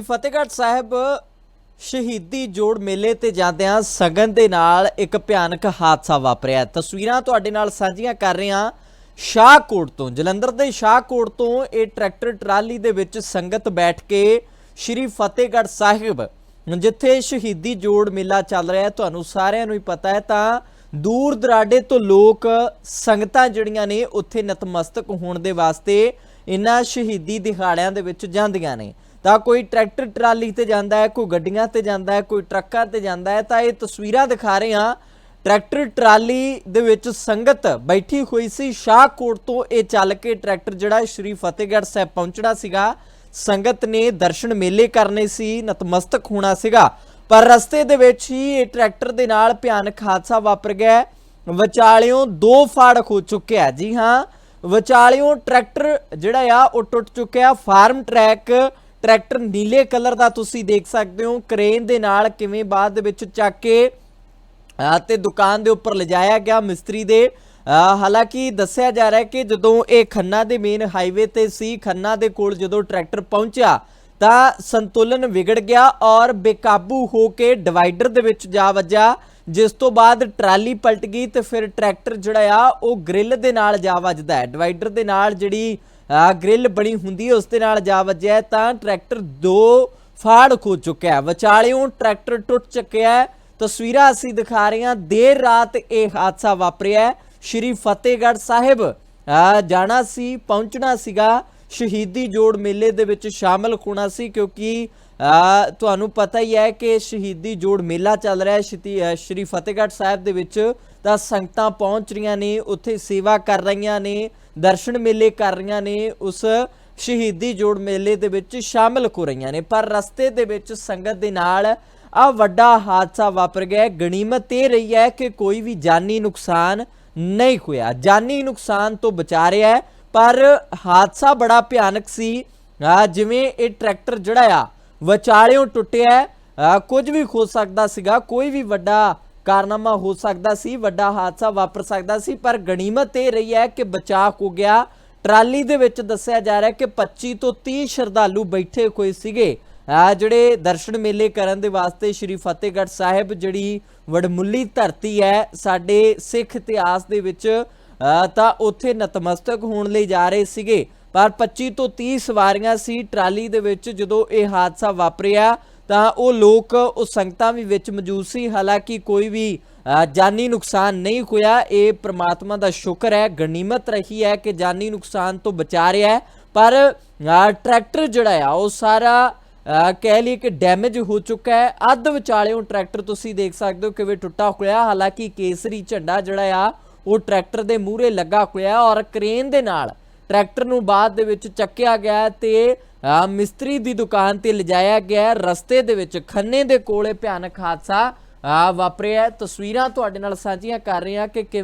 ਫਤਿਹਗੜ੍ਹ ਸਾਹਿਬ ਸ਼ਹੀਦੀ ਜੋੜ ਮੇਲੇ ਤੇ ਜਾਂਦਿਆਂ ਸਗਨ ਦੇ ਨਾਲ ਇੱਕ ਭਿਆਨਕ ਹਾਦਸਾ ਵਾਪਰਿਆ। ਤਸਵੀਰਾਂ ਤੁਹਾਡੇ ਨਾਲ ਸਾਂਝੀਆਂ ਕਰ ਰਹੇ ਹਾਂ ਸ਼ਾਹਕੋਟ ਤੋਂ। ਜਲੰਧਰ ਦੇ ਸ਼ਾਹਕੋਟ ਤੋਂ ਇਹ ਟਰੈਕਟਰ ਟਰਾਲੀ ਦੇ ਵਿੱਚ ਸੰਗਤ ਬੈਠ ਕੇ ਸ਼੍ਰੀ ਫਤਿਹਗੜ੍ਹ ਸਾਹਿਬ, ਜਿੱਥੇ ਸ਼ਹੀਦੀ ਜੋੜ ਮੇਲਾ ਚੱਲ ਰਿਹਾ ਹੈ। ਤੁਹਾਨੂੰ ਸਾਰਿਆਂ ਨੂੰ ਹੀ ਪਤਾ ਹੈ ਤਾਂ ਦੂਰ ਦਰਾਡੇ ਤੋਂ ਲੋਕ ਸੰਗਤਾਂ ਜਿਹੜੀਆਂ ਨੇ ਉੱਥੇ ਨਤਮਸਤਕ ਹੋਣ ਦੇ ਵਾਸਤੇ ਇਹਨਾਂ ਸ਼ਹੀਦੀ ਦਿਹਾੜਿਆਂ ਦੇ ਵਿੱਚ ਜਾਂਦੀਆਂ ਨੇ। ਤਾਂ ਕੋਈ ਟਰੈਕਟਰ ਟਰਾਲੀ ਤੇ ਜਾਂਦਾ ਹੈ, ਕੋਈ ਗੱਡੀਆਂ ਤੇ ਜਾਂਦਾ ਹੈ, ਕੋਈ ਟਰੱਕਾਂ ਤੇ ਜਾਂਦਾ ਹੈ, ਤਾਂ ਇਹ ਤਸਵੀਰਾਂ ਦਿਖਾ ਰਹੇ ਹਾਂ। ਟਰੈਕਟਰ ਟਰਾਲੀ ਦੇ ਵਿੱਚ ਸੰਗਤ ਬੈਠੀ ਹੋਈ ਸੀ। ਸ਼ਾਹਕੋਟ ਤੋਂ ਇਹ ਚੱਲ ਕੇ ਟਰੈਕਟਰ ਜਿਹੜਾ ਸ਼੍ਰੀ ਫਤਿਹਗੜ੍ਹ ਸਾਹਿਬ ਪਹੁੰਚਣਾ ਸੀਗਾ। ਸੰਗਤ ਨੇ ਦਰਸ਼ਨ ਮੇਲੇ ਕਰਨੇ ਸੀ, ਨਤਮਸਤਕ ਹੋਣਾ ਸੀਗਾ। ਪਰ ਰਸਤੇ ਦੇ ਵਿੱਚ ਹੀ ਇਹ ਟਰੈਕਟਰ ਦੇ ਨਾਲ ਭਿਆਨਕ ਹਾਦਸਾ ਵਾਪਰ ਗਿਆ ਹੈ। ਵਿਚਾਲਿਓਂ ਦੋ ਫਾੜ ਹੋ ਚੁੱਕਿਆ ਜੀ ਹਾਂ, ਵਿਚਾਲਿਓਂ ਟਰੈਕਟਰ ਜਿਹੜਾ ਆ, ਉਹ ਟੁੱਟ ਚੁੱਕਿਆ। ਫਾਰਮ ਟਰੈਕ ਟਰੈਕਟਰ ਨੀਲੇ ਕਲਰ ਦਾ ਤੁਸੀਂ ਦੇਖ ਸਕਦੇ ਹੋ। ਕ੍ਰੇਨ ਦੇ ਨਾਲ ਕਿਵੇਂ ਬਾਅਦ ਦੇ ਵਿੱਚ ਚੱਕ ਕੇ ਅ, ਤੇ ਦੁਕਾਨ ਦੇ ਉੱਪਰ ਲਿਜਾਇਆ ਗਿਆ ਮਿਸਤਰੀ ਦੇ। ਹਾਲਾਂਕਿ ਦੱਸਿਆ ਜਾ ਰਿਹਾ ਹੈ ਕਿ ਜਦੋਂ ਇਹ ਖੰਨਾ ਦੇ ਮੇਨ ਹਾਈਵੇ ਤੇ ਸੀ ਖੰਨਾ ਦੇ ਕੋਲ ਜਦੋਂ ਟਰੈਕਟਰ ਪਹੁੰਚਿਆ ਤਾਂ ਸੰਤੁਲਨ ਵਿਗੜ ਗਿਆ ਔਰ ਬੇਕਾਬੂ ਹੋ ਕੇ ਡਿਵਾਈਡਰ ਦੇ ਵਿੱਚ ਜਾ ਵੱਜਾ ਜਿਸ ਤੋਂ ਬਾਅਦ ਟਰਾਲੀ ਪਲਟ ਗਈ ਤੇ ਫਿਰ ਟਰੈਕਟਰ ਜਿਹੜਾ ਆ ਉਹ ਗ੍ਰਿਲ ਦੇ ਨਾਲ ਜਾ ਵੱਜਦਾ ਹੈ। ਡਿਵਾਈਡਰ ਦੇ ਨਾਲ ਜਿਹੜੀ ਗ੍ਰਿਲ ਬਣੀ ਹੁੰਦੀ ਉਸ ਦੇ ਨਾਲ ਜਾ ਵੱਜਿਆ ਤਾਂ ਟਰੈਕਟਰ ਦੋ ਫਾੜ ਖੋ ਚੁੱਕਿਆ ਹੈ। ਵਿਚਾਲਿਓਂ ਟਰੈਕਟਰ ਟੁੱਟ ਚੁੱਕਿਆ ਹੈ। ਤਸਵੀਰਾਂ ਅਸੀਂ ਦਿਖਾ ਰਹੇ ਹਾਂ, ਦੇਰ ਰਾਤ ਇਹ ਹਾਦਸਾ ਵਾਪਰਿਆ ਸ਼੍ਰੀ ਫਤਿਹਗੜ੍ਹ ਸਾਹਿਬ ਜਾਣਾ ਸੀ, ਪਹੁੰਚਣਾ ਸੀਗਾ। ਸ਼ਹੀਦੀ ਜੋੜ ਮੇਲੇ ਦੇ ਵਿੱਚ ਸ਼ਾਮਲ ਹੋਣਾ ਸੀ, ਕਿਉਂਕਿ ਤੁਹਾਨੂੰ ਪਤਾ ਹੀ ਹੈ ਕਿ ਸ਼ਹੀਦੀ ਜੋੜ ਮੇਲਾ ਚੱਲ ਰਿਹਾ ਹੈ। ਸ਼੍ਰੀ ਫਤਿਹਗੜ੍ਹ ਸਾਹਿਬ ਦੇ ਵਿੱਚ ਤਾਂ ਸੰਗਤਾਂ ਪਹੁੰਚ ਰਹੀਆਂ ਨੇ, ਉੱਥੇ ਸੇਵਾ ਕਰ ਰਹੀਆਂ ਨੇ। ਦਰਸ਼ਨ ਮੇਲੇ ਕਰ ਰਹੀਆਂ ਨੇ, ਉਸ ਸ਼ਹੀਦੀ ਜੋੜ ਮੇਲੇ ਦੇ ਵਿੱਚ ਸ਼ਾਮਲ ਹੋ ਰਹੀਆਂ ਨੇ। ਪਰ ਰਸਤੇ ਦੇ ਵਿੱਚ ਸੰਗਤ ਦੇ ਨਾਲ ਆ ਵੱਡਾ ਹਾਦਸਾ ਵਾਪਰ ਗਿਆ ਹੈ। ਗਣੀਮਤ ਇਹ ਰਹੀ ਹੈ ਕਿ ਕੋਈ ਵੀ ਜਾਨੀ ਨੁਕਸਾਨ ਨਹੀਂ ਹੋਇਆ। ਜਾਨੀ ਨੁਕਸਾਨ ਤੋਂ ਬਚਾ ਰਿਹਾ ਹੈ, ਪਰ ਹਾਦਸਾ ਬੜਾ ਭਿਆਨਕ ਸੀ। ਜਿਵੇਂ ਇਹ ਟਰੈਕਟਰ ਜਿਹੜਾ ਆ, ਵਿਚਾਲਿਓਂ ਟੁੱਟਿਆ ਕੁਝ ਵੀ ਹੋ ਸਕਦਾ ਸੀਗਾ, ਕੋਈ ਵੀ ਵੱਡਾ ਕਾਰਨਾਮਾ ਹੋ ਸਕਦਾ ਸੀ, ਵੱਡਾ ਹਾਦਸਾ ਵਾਪਰ ਸਕਦਾ ਸੀ, ਪਰ ਗਣੀਮਤ ਇਹ ਰਹੀ ਹੈ ਕਿ ਬਚਾਅ ਹੋ ਗਿਆ। ਟਰਾਲੀ ਦੇ ਵਿੱਚ ਦੱਸਿਆ ਜਾ ਰਿਹਾ ਕਿ 25 ਤੋਂ 30 ਸ਼ਰਧਾਲੂ ਬੈਠੇ ਹੋਏ ਸੀਗੇ। ਆ ਜਿਹੜੇ ਦਰਸ਼ਨ ਮੇਲੇ ਕਰਨ ਦੇ ਵਾਸਤੇ ਸ਼੍ਰੀ ਫਤਿਹਗੜ੍ਹ ਸਾਹਿਬ, ਜਿਹੜੀ ਵਡਮੁੱਲੀ ਧਰਤੀ ਹੈ, ਸਾਡੇ ਸਿੱਖ ਇਤਿਹਾਸ ਦੇ ਵਿੱਚ ਤਾਂ ਉੱਥੇ ਨਤਮਸਤਕ ਹੋਣ ਲਈ ਜਾ ਰਹੇ ਸੀਗੇ। ਪਰ 25 ਤੋਂ 30 ਸਵਾਰੀਆਂ ਸੀ ਟਰਾਲੀ ਦੇ ਵਿੱਚ ਜਦੋਂ ਇਹ ਹਾਦਸਾ ਵਾਪਰਿਆ ਤਾਂ ਉਹ ਲੋਕ ਉਹ ਸੰਗਤਾਂ ਵੀ ਵਿੱਚ ਮੌਜੂਦ ਸੀ। ਹਾਲਾਂਕਿ ਕੋਈ ਵੀ ਜਾਨੀ ਨੁਕਸਾਨ ਨਹੀਂ ਹੋਇਆ। ਇਹ ਪ੍ਰਮਾਤਮਾ ਦਾ ਸ਼ੁਕਰ ਹੈ, ਗਨੀਮਤ ਰਹੀ ਹੈ ਕਿ ਜਾਨੀ ਨੁਕਸਾਨ ਤੋਂ ਬਚਾ ਰਿਹਾ ਹੈ। ਪਰ ਟਰੈਕਟਰ ਜਿਹੜਾ ਆ, ਉਹ ਸਾਰਾ ਕਹਿ ਲਈ ਕਿ ਡੈਮੇਜ ਹੋ ਚੁੱਕਾ ਹੈ। ਅੱਧ ਵਿਚਾਲਿਓਂ ਟਰੈਕਟਰ ਤੁਸੀਂ ਦੇਖ ਸਕਦੇ ਹੋ ਕਿਵੇਂ ਟੁੱਟਾ ਹੋਇਆ। ਹਾਲਾਂਕਿ ਕੇਸਰੀ ਝੰਡਾ ਜਿਹੜਾ ਆ, ਉਹ ਟਰੈਕਟਰ ਦੇ ਮੂਹਰੇ ਲੱਗਾ ਹੋਇਆ ਔਰ ਕ੍ਰੇਨ ਦੇ ਨਾਲ ਟਰੈਕਟਰ ਨੂੰ ਬਾਅਦ ਦੇ ਵਿੱਚ ਚੱਕਿਆ ਗਿਆ ਤੇ ਅ, ਮਿਸਤਰੀ ਦੀ ਦੁਕਾਨ ਤੇ ਲਿਜਾਇਆ ਗਿਆ ਰਸਤੇ ਦੇ ਵਿੱਚ ਖੰਨੇ ਦੇ ਕੋਲੇ ਭਿਆਨਕ ਹਾਦਸਾ ਅ, ਵਾਪਰਿਆ ਤਸਵੀਰਾਂ ਤੁਹਾਡੇ ਨਾਲ ਸਾਂਝੀਆਂ ਕਰ ਰਹੇ ਹਾਂ ਕਿ ਕਿਵੇਂ